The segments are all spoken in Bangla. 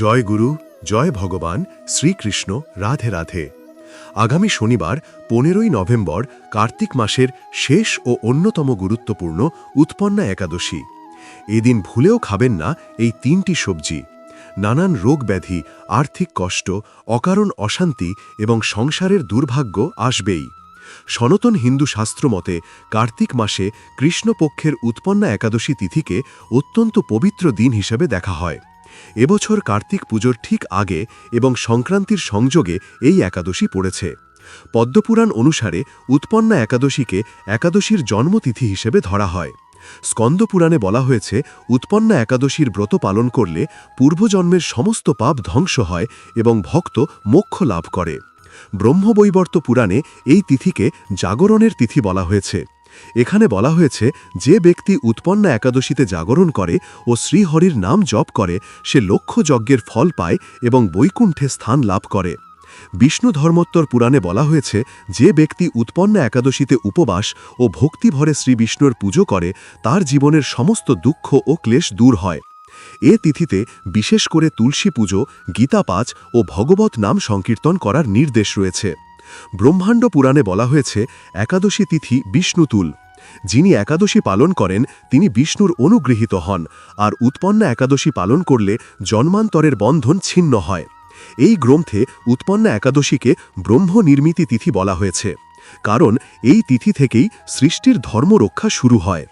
জয় গুরু, জয় ভগবান, শ্রীকৃষ্ণ, রাধে রাধে। আগামী শনিবার, পনেরোই নভেম্বর, কার্তিক মাসের শেষ ও অন্যতম গুরুত্বপূর্ণ উৎপন্না একাদশী। এদিন ভুলেও খাবেন না এই তিনটি সবজি। নানান রোগ ব্যাধি, আর্থিক কষ্ট, অকারণ অশান্তি এবং সংসারের দুর্ভাগ্য আসবেই। সনাতন হিন্দু শাস্ত্র মতে, কার্তিক মাসে কৃষ্ণপক্ষের উৎপন্না একাদশী তিথিকে অত্যন্ত পবিত্র দিন হিসেবে দেখা হয়। এবছর কার্তিক পুজোর ঠিক আগে এবং সংক্রান্তির সংযোগে এই একাদশী পড়েছে। পদ্মপুরাণ অনুসারে উৎপন্না একাদশীকে একাদশীর জন্মতিথি হিসেবে ধরা হয়। স্কন্দপুরাণে বলা হয়েছে, উৎপন্না একাদশীর ব্রত পালন করলে পূর্বজন্মের সমস্ত পাপ ধ্বংস হয় এবং ভক্ত মোক্ষ লাভ করে। ব্রহ্মবৈবর্ত পুরাণে এই তিথিকে জাগরণের তিথি বলা হয়েছে। এখানে বলা হয়েছে, যে ব্যক্তি উৎপন্ন একাদশীতে জাগরণ করে ও শ্রীহরির নাম জপ করে, সে লক্ষ যজ্ঞের ফল পায় এবং বৈকুণ্ঠে স্থান লাভ করে। বিষ্ণু ধর্মোত্তর পুরাণে বলা হয়েছে, যে ব্যক্তি উৎপন্ন একাদশীতে উপবাস ও ভক্তিভরে শ্রী বিষ্ণুর পুজো করে, তার জীবনের সমস্ত দুঃখ ও ক্লেশ দূর হয়। এ তিথিতে বিশেষ করে তুলসী পুজো গীতাপাচ ও ভগবত নাম সংকীর্তন করার নির্দেশ রয়েছে। ব্রহ্মাণ্ড পুরাণে বলা হয়েছে, একাদশী তিথি বিষ্ণুতুল। যিনি একাদশী পালন করেন, তিনি বিষ্ণুর অনুগৃহীত হন, আর উৎপন্না একাদশী পালন করলে জন্মান্তরের বন্ধন ছিন্ন হয়। এই গ্রন্থে উৎপন্না একাদশীকে ব্রহ্ম নির্মিতি তিথি বলা হয়েছে, কারণ এই তিথি থেকেই সৃষ্টির ধর্ম রক্ষা শুরু হয়।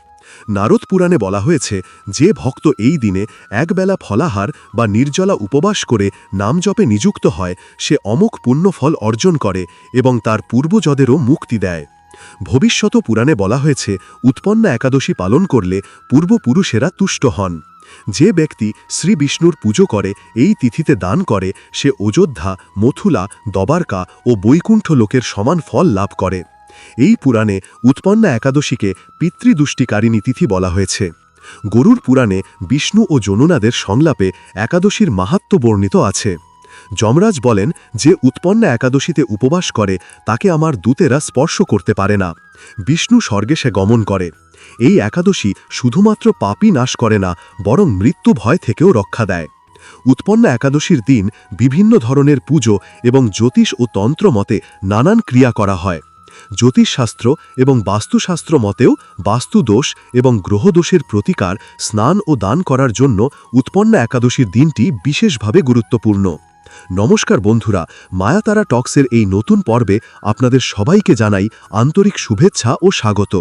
নারদ পুরাণে বলা হয়েছে, যে ভক্ত এই দিনে একবেলা ফলাহার বা নির্জলা উপবাস করে নাম জপে নিযুক্ত হয়, সে অমুক পুণ্যফল অর্জন করে এবং তার পূর্বজদেরও মুক্তি দেয়। ভবিষ্যত পুরাণে বলা হয়েছে, উৎপন্ন একাদশী পালন করলে পূর্বপুরুষেরা তুষ্ট হন। যে ব্যক্তি শ্রী বিষ্ণুর পুজো করে, এই তিথিতে দান করে, সে অযোধ্যা মথুলা দবারকা ও বৈকুণ্ঠ লোকের সমান ফল লাভ করে। এই পুরাণে উৎপন্না একাদশীকে পিতৃদুষ্টিকারিণী তিথি বলা হয়েছে। গরুর পুরাণে বিষ্ণু ও যমুনাদের সংলাপে একাদশীর মাহাত্ম বর্ণিত আছে। যমরাজ বলেন যে উৎপন্না একাদশীতে উপবাস করে, তাকে আমার দূতেরা স্পর্শ করতে পারে না। বিষ্ণু স্বর্গে সে গমন করে। এই একাদশী শুধুমাত্র পাপই নাশ করে না, বরং মৃত্যু ভয় থেকেও রক্ষা দেয়। উৎপন্ন একাদশীর দিন বিভিন্ন ধরনের পুজো এবং জ্যোতিষ ও তন্ত্র মতে নানান ক্রিয়া করা হয়। জ্যোতিষশাস্ত্র এবং বাস্তুশাস্ত্র মতেও বাস্তুদোষ এবং গ্রহদোষের প্রতিকার স্নান ও দান করার জন্য উৎপন্ন একাদশীর দিনটি বিশেষভাবে গুরুত্বপূর্ণ। নমস্কার বন্ধুরা, মায়াতারা টক্সের এই নতুন পর্বে আপনাদের সবাইকে জানাই আন্তরিক শুভেচ্ছা ও স্বাগত।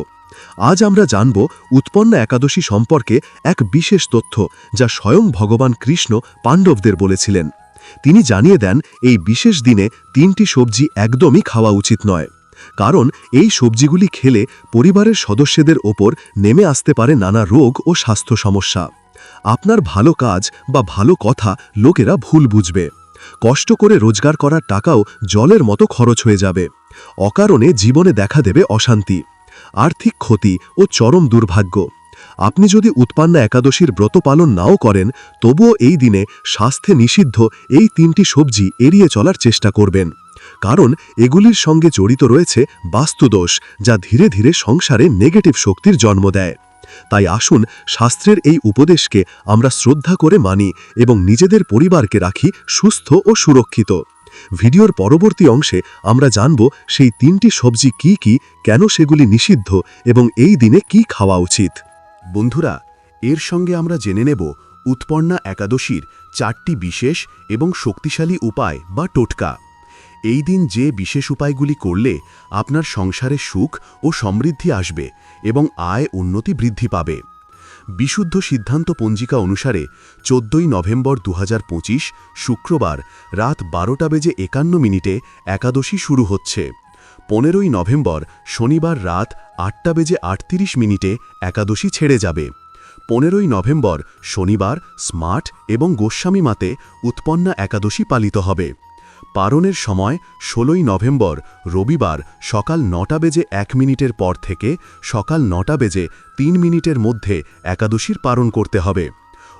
আজ আমরা জানব উৎপন্ন একাদশী সম্পর্কে এক বিশেষ তথ্য যা স্বয়ং ভগবান কৃষ্ণ পাণ্ডবদের বলেছিলেন। তিনি জানিয়ে দেন, এই বিশেষ দিনে তিনটি সবজি একদমই খাওয়া উচিত নয়। কারণ এই সবজিগুলি খেলে পরিবারের সদস্যদের ওপর নেমে আসতে পারে নানা রোগ ও স্বাস্থ্য সমস্যা। আপনার ভালো কাজ বা ভালো কথা লোকেরা ভুল বুঝবে। কষ্ট করে রোজগার করার টাকাও জলের মতো খরচ হয়ে যাবে। অকারণে জীবনে দেখা দেবে অশান্তি, আর্থিক ক্ষতি ও চরম দুর্ভাগ্য। আপনি যদি উৎপান্না একাদশীর ব্রত পালন নাও করেন, তবুও এই দিনে স্বাস্থ্যে নিষিদ্ধ এই তিনটি সবজি এড়িয়ে চলার চেষ্টা করবেন। কারণ এগুলির সঙ্গে জড়িত রয়েছে বাস্তুদোষ, যা ধীরে ধীরে সংসারে নেগেটিভ শক্তির জন্ম দেয়। তাই আসুন শাস্ত্রের এই উপদেশকে আমরা শ্রদ্ধা করে মানি এবং নিজেদের পরিবারকে রাখি সুস্থ ও সুরক্ষিত। ভিডিওর পরবর্তী অংশে আমরা জানব সেই তিনটি সবজি কি কি, কেন সেগুলি নিষিদ্ধ এবং এই দিনে কি খাওয়া উচিত। বন্ধুরা, এর সঙ্গে আমরা জেনে নেব উৎপন্না একাদশীর চারটি বিশেষ এবং শক্তিশালী উপায় বা টোটকা। এই দিন যে বিশেষ উপায়গুলি করলে আপনার সংসারে সুখ ও সমৃদ্ধি আসবে এবং আয় উন্নতি বৃদ্ধি পাবে। বিশুদ্ধ সিদ্ধান্ত পঞ্জিকা অনুসারে চোদ্দই নভেম্বর দু হাজার পঁচিশ শুক্রবার রাত বারোটা বেজে একান্ন মিনিটে একাদশী শুরু হচ্ছে। পনেরোই নভেম্বর শনিবার রাত আটটা বেজে আটত্রিশ মিনিটে একাদশী ছেড়ে যাবে। পনেরোই নভেম্বর শনিবার স্মার্ট এবং গোস্বামী মাতে উৎপন্না একাদশী পালিত হবে। পারণের সময় ষোলোই নভেম্বর রবিবার সকাল নটা বেজে এক মিনিটের পর থেকে সকাল নটা বেজে তিন মিনিটের মধ্যে একাদশীর পারণ করতে হবে।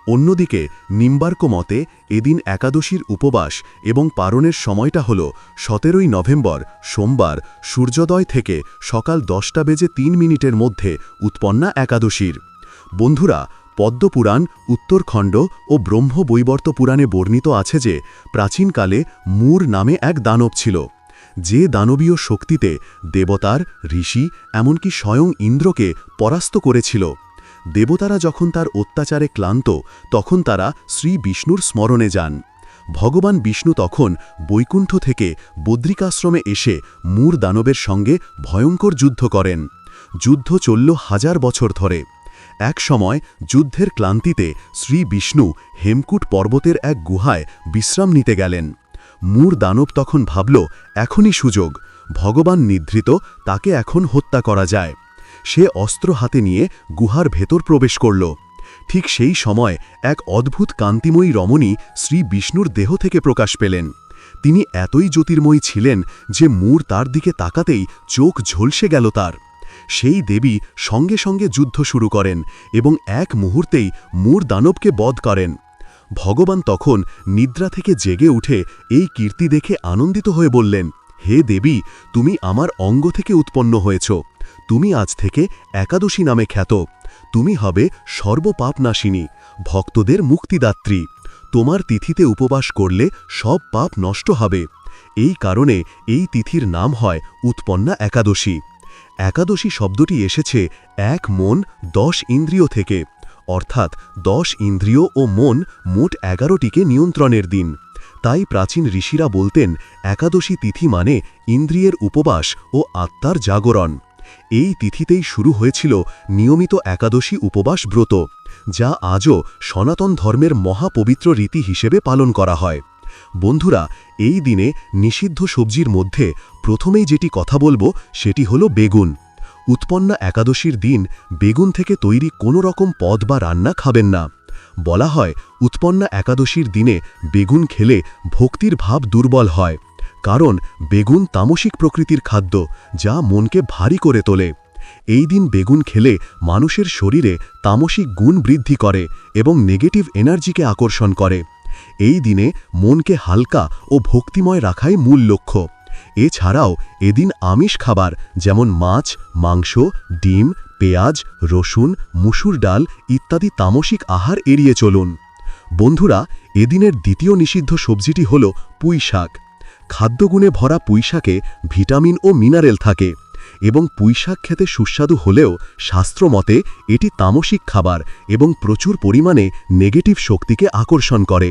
অন্যদিকে নিম্বার্ক মতে এদিন একাদশীর উপবাস এবং পারণের সময়টা হল সতেরোই নভেম্বর সোমবার সূর্যোদয় থেকে সকাল দশটা বেজে তিন মিনিটের মধ্যে উৎপন্না একাদশীর। বন্ধুরা পদ্মপুরাণ, উত্তরখণ্ড ও ব্রহ্ম বৈবর্ত পুরাণে বর্ণিত আছে যে প্রাচীনকালে মূর নামে এক দানব ছিল। যে দানবীয় শক্তিতে দেবতার, ঋষি, এমনকি স্বয়ং ইন্দ্রকে পরাস্ত করেছিল। দেবতারা যখন তার অত্যাচারে ক্লান্ত, তখন তারা শ্রী বিষ্ণুর স্মরণে যান। ভগবান বিষ্ণু তখন বৈকুণ্ঠ থেকে বদ্রিকাশ্রমে এসে মূর দানবের সঙ্গে ভয়ঙ্কর যুদ্ধ করেন। যুদ্ধ চলল হাজার বছর ধরে। এক সময় যুদ্ধের ক্লান্তিতে শ্রী বিষ্ণু হেমকুট পর্বতের এক গুহায় বিশ্রাম নিতে গেলেন। মূর দানব তখন ভাবল, এখনই সুযোগ। ভগবান নিদ্রিত তাকে এখন হত্যা করা যায়। সে অস্ত্র হাতে নিয়ে গুহার ভেতর প্রবেশ করল। ঠিক সেই সময় এক অদ্ভুত কান্তিময়ী রমণী শ্রী বিষ্ণুর দেহ থেকে প্রকাশ পেলেন। তিনি এতই জ্যোতির্ময়ী ছিলেন যে মূর তার দিকে তাকাতেই চোখ ঝলসে গেল তার। সেই দেবী সঙ্গে সঙ্গে যুদ্ধ শুরু করেন এবং এক মুহূর্তেই মূর দানবকে বধ করেন। ভগবান তখন নিদ্রা থেকে জেগে উঠে এই কীর্তি দেখে আনন্দিত হয়ে বললেন, হে দেবী, তুমি আমার অঙ্গ থেকে উৎপন্ন হয়েছ। তুমি আজ থেকে একাদশী নামে খ্যাত। তুমি হবে সর্বপাপনাশিনী, ভক্তদের মুক্তিদাত্রী। তোমার তিথিতে উপবাস করলে সব পাপ নষ্ট হবে। এই কারণে এই তিথির নাম হয় উৎপন্না একাদশী। একাদশী শব্দটি এসেছে এক মন দশ ইন্দ্রিয় থেকে, অর্থাৎ দশ ইন্দ্রিয় ও মন মোট এগারোটিকে নিয়ন্ত্রণের দিন। তাই প্রাচীন ঋষিরা বলতেন, একাদশী তিথি মানে ইন্দ্রিয়ের উপবাস ও আত্মার জাগরণ। এই তিথিতেই শুরু হয়েছিল নিয়মিত একাদশী উপবাস ব্রত, যা আজও সনাতন ধর্মের মহাপবিত্র রীতি হিসেবে পালন করা হয়। বন্ধুরা, এই দিনে নিষিদ্ধ সবজির মধ্যে প্রথমেই যেটি কথা বলব, সেটি হলো বেগুন। উৎপন্না একাদশীর দিন বেগুন থেকে তৈরি কোনো রকম পদ বা রান্না খাবেন না। বলা হয়, উৎপন্না একাদশীর দিনে বেগুন খেলে ভক্তির ভাব দুর্বল হয়, কারণ বেগুন তামসিক প্রকৃতির খাদ্য, যা মনকে ভারী করে তোলে। এই দিন বেগুন খেলে মানুষের শরীরে তামসিক গুণ বৃদ্ধি করে এবং নেগেটিভ এনার্জিকে আকর্ষণ করে। এই দিনে মনকে হালকা ও ভক্তিময় রাখাই মূল লক্ষ্য। এছাড়াও এদিন আমিষ খাবার যেমন মাছ, মাংস, ডিম, পেঁয়াজ, রসুন, মুসুর ডাল ইত্যাদি তামসিক আহার এড়িয়ে চলুন। বন্ধুরা, এদিনের দ্বিতীয় নিষিদ্ধ সবজিটি হল পুঁই শাক। খাদ্যগুণে ভরা পুঁইশাকে ভিটামিন ও মিনারেল থাকে এবং পুঁইশাক খেতে সুস্বাদু হলেও শাস্ত্রমতে এটি তামসিক খাবার এবং প্রচুর পরিমাণে নেগেটিভ শক্তিকে আকর্ষণ করে।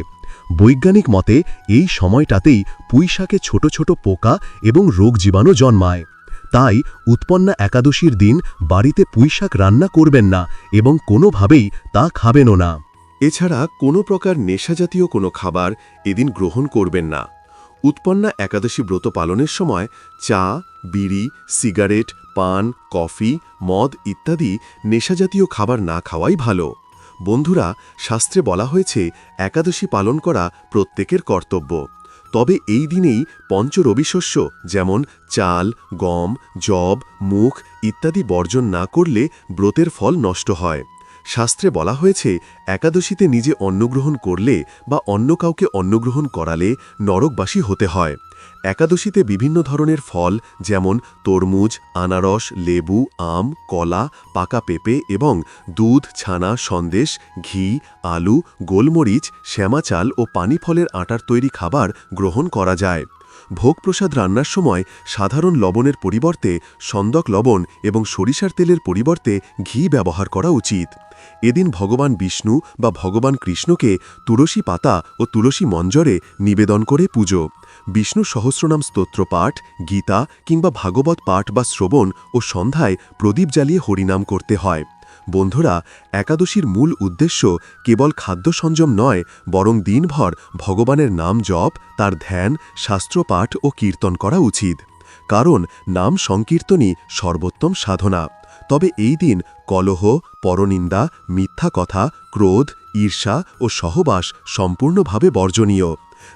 বৈজ্ঞানিক মতে, এই সময়টাতেই পুঁইশাকে ছোট ছোট পোকা এবং রোগ জীবাণু জন্মায়। তাই উৎপন্না একাদশীর দিন বাড়িতে পুঁইশাক রান্না করবেন না এবং কোনোভাবেই তা খাবেনও না। এছাড়া কোনো প্রকার নেশাজাতীয় কোনো খাবার এদিন গ্রহণ করবেন না। উৎপন্না একাদশী ব্রত পালনের সময় চা, বিড়ি, সিগারেট, পান, কফি, মদ ইত্যাদি নেশাজাতীয় খাবার না খাওয়াই ভালো। বন্ধুরা, শাস্ত্রে বলা হয়েছে, একাদশী পালন করা প্রত্যেকের কর্তব্য। তবে এই দিনেই পঞ্চরবিশস্য, যেমন চাল, গম জব মুখ ইত্যাদি বর্জন না করলে ব্রতের ফল নষ্ট হয়। শাস্ত্রে বলা হয়েছে, একাদশীতে নিজে অন্নগ্রহণ করলে বা অন্য কাউকে অন্নগ্রহণ করালে নরকবাসী হতে হয়। একাদশীতে বিভিন্ন ধরনের ফল যেমন তরমুজ, আনারস, লেবু, আম, কলা, পাকা পেঁপে এবং দুধ, ছানা, সন্দেশ, ঘি, আলু, গোলমরিচ শ্যামা চাল ও পানি ফলের আটার তৈরি খাবার গ্রহণ করা যায়। ভোগপ্রসাদ রান্নার সময় সাধারণ লবণের পরিবর্তে সন্দক লবণ এবং সরিষার তেলের পরিবর্তে ঘি ব্যবহার করা উচিত। এদিন ভগবান বিষ্ণু বা ভগবান কৃষ্ণকে তুলসী পাতা ও তুলসী মঞ্জরে নিবেদন করে পুজো। বিষ্ণু সহস্রনাম স্তোত্র পাঠ, গীতা কিংবা ভাগবত পাঠ বা শ্রবণ ও সন্ধ্যায় প্রদীপ জ্বালিয়ে হরিনাম করতে হয়। বন্ধুরা, একাদশীর মূল উদ্দেশ্য কেবল খাদ্য সংযম নয়, বরং দিনভর ভগবানের নাম জপ, তার ধ্যান, শাস্ত্রপাঠ ও কীর্তন করা উচিত। কারণ নাম সংকীর্তনই সর্বোত্তম সাধনা। তবে এই দিন কলহ, পরনিন্দা, মিথ্যা কথা, ক্রোধ, ঈর্ষা ও সহবাস সম্পূর্ণভাবে বর্জনীয়।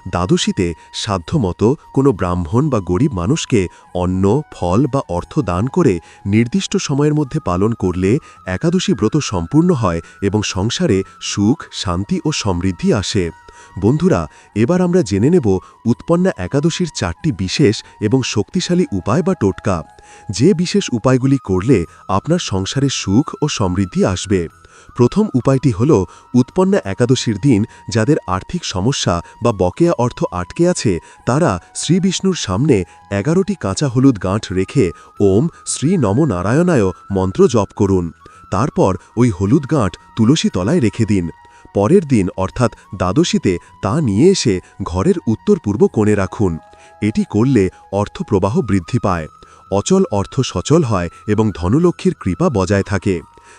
দ্বাদশীতে সাধ্যমতো কোনো ব্রাহ্মণ বা গরিব মানুষকে অন্ন, ফল বা অর্থ দান করে নির্দিষ্ট সময়ের মধ্যে পালন করলে একাদশী ব্রত সম্পূর্ণ হয় এবং সংসারে সুখ, শান্তি ও সমৃদ্ধি আসে। বন্ধুরা, এবার আমরা জেনে নেব উৎপন্না একাদশীর চারটি বিশেষ এবং শক্তিশালী উপায় বা টোটকা। যে বিশেষ উপায়গুলি করলে আপনার সংসারে সুখ ও সমৃদ্ধি আসবে। প্রথম উপায়টি হল, উৎপন্না একাদশীর দিন যাদের আর্থিক সমস্যা বা বকেয়া অর্থ আটকে আছে, তারা শ্রী বিষ্ণুর সামনে এগারোটি কাঁচা হলুদ গাঁঠ রেখে ওম শ্রী নম নারায়ণায় মন্ত্র জপ করুন। তারপর ওই হলুদ গাঁঠ তুলসী তলায় রেখে দিন। পরের দিন, অর্থাৎ দ্বাদশীতে, তা নিয়ে এসে ঘরের উত্তর পূর্ব কোণে রাখুন। এটি করলে অর্থপ্রবাহ বৃদ্ধি পায়। অচল অর্থ সচল হয় এবং ধনলক্ষ্মীর কৃপা বজায় থাকে।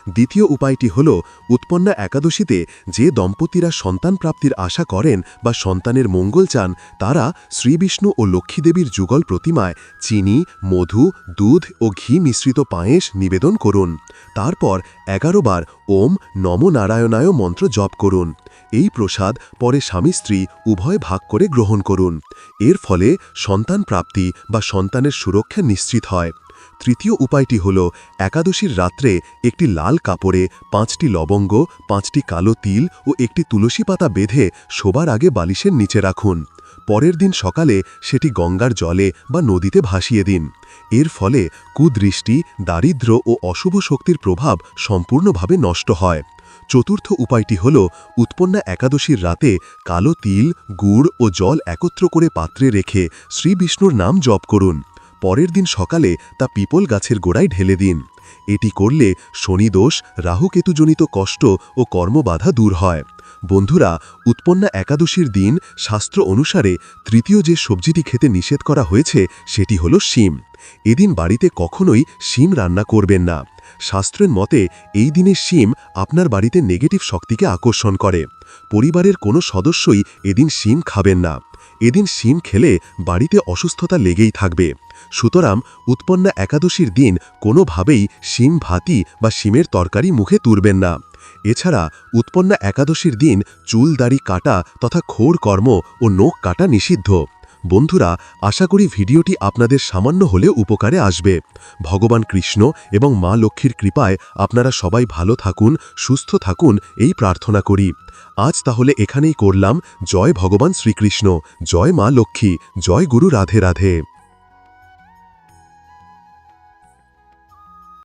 দ্বিতীয় উপায়টি হল, উৎপন্না একাদশীতে যে দম্পতিরা সন্তান প্রাপ্তির আশা করেন বা সন্তানের মঙ্গল চান, তারা শ্রীবিষ্ণু ও লক্ষ্মীদেবীর যুগল প্রতিমায় চিনি, মধু, দুধ ও ঘি মিশ্রিত পায়েস নিবেদন করুন। তারপর এগারো বার ওম নম নারায়ণায় মন্ত্র জপ করুন। এই প্রসাদ পরে স্বামী স্ত্রী উভয় ভাগ করে গ্রহণ করুন। এর ফলে সন্তান প্রাপ্তি বা সন্তানের সুরক্ষা নিশ্চিত হয়। তৃতীয় উপায়টি হল, একাদশীর রাত্রে একটি লাল কাপড়ে পাঁচটি লবঙ্গ, পাঁচটি কালো তিল ও একটি তুলসী পাতা বেঁধে শোবার আগে বালিশের নিচে রাখুন। পরের দিন সকালে সেটি গঙ্গার জলে বা নদীতে ভাসিয়ে দিন। এর ফলে কুদৃষ্টি, দারিদ্র্য ও অশুভ শক্তির প্রভাব সম্পূর্ণভাবে নষ্ট হয়। চতুর্থ উপায়টি হল, উৎপন্না একাদশীর রাতে কালো তিল, গুড় ও জল একত্র করে পাত্রে রেখে শ্রী বিষ্ণুর নাম জপ করুন। পরের দিন সকালে তা পিপল গাছের গোড়ায় ঢেলে দিন। এটি করলে শনিদোষ, রাহুকেতুজনিত কষ্ট ও কর্মবাধা দূর হয়। বন্ধুরা, উৎপন্না একাদশীর দিন শাস্ত্র অনুসারে তৃতীয় যে সবজিটি খেতে নিষেধ করা হয়েছে, সেটি হল শিম। এদিন বাড়িতে কখনোই শিম রান্না করবেন না। শাস্ত্রের মতে, এই দিনে শিম আপনার বাড়িতে নেগেটিভ শক্তিকে আকর্ষণ করে। পরিবারের কোনো সদস্যই এদিন শিম খাবেন না। এদিন শিম খেলে বাড়িতে অসুস্থতা লেগেই থাকবে। সুতরাং উৎপন্না একাদশীর দিন কোনোভাবেই শিম ভাতি বা শিমের তরকারি মুখে তুলবেন না। এছাড়া উৎপন্না একাদশীর দিন চুল, দাড়ি কাটা তথা খোর কর্ম ও নোখ কাটা নিষিদ্ধ। বন্ধুরা, আশা করি ভিডিওটি আপনাদের সামান্য হলেও উপকারে আসবে। ভগবান কৃষ্ণ এবং মা লক্ষ্মীর কৃপায় আপনারা সবাই ভালো থাকুন, সুস্থ থাকুন এই প্রার্থনা করি। আজ তাহলে এখানেই করলাম। জয় ভগবান শ্রীকৃষ্ণ। জয় মা লক্ষ্মী। জয় গুরু রাধে রাধে।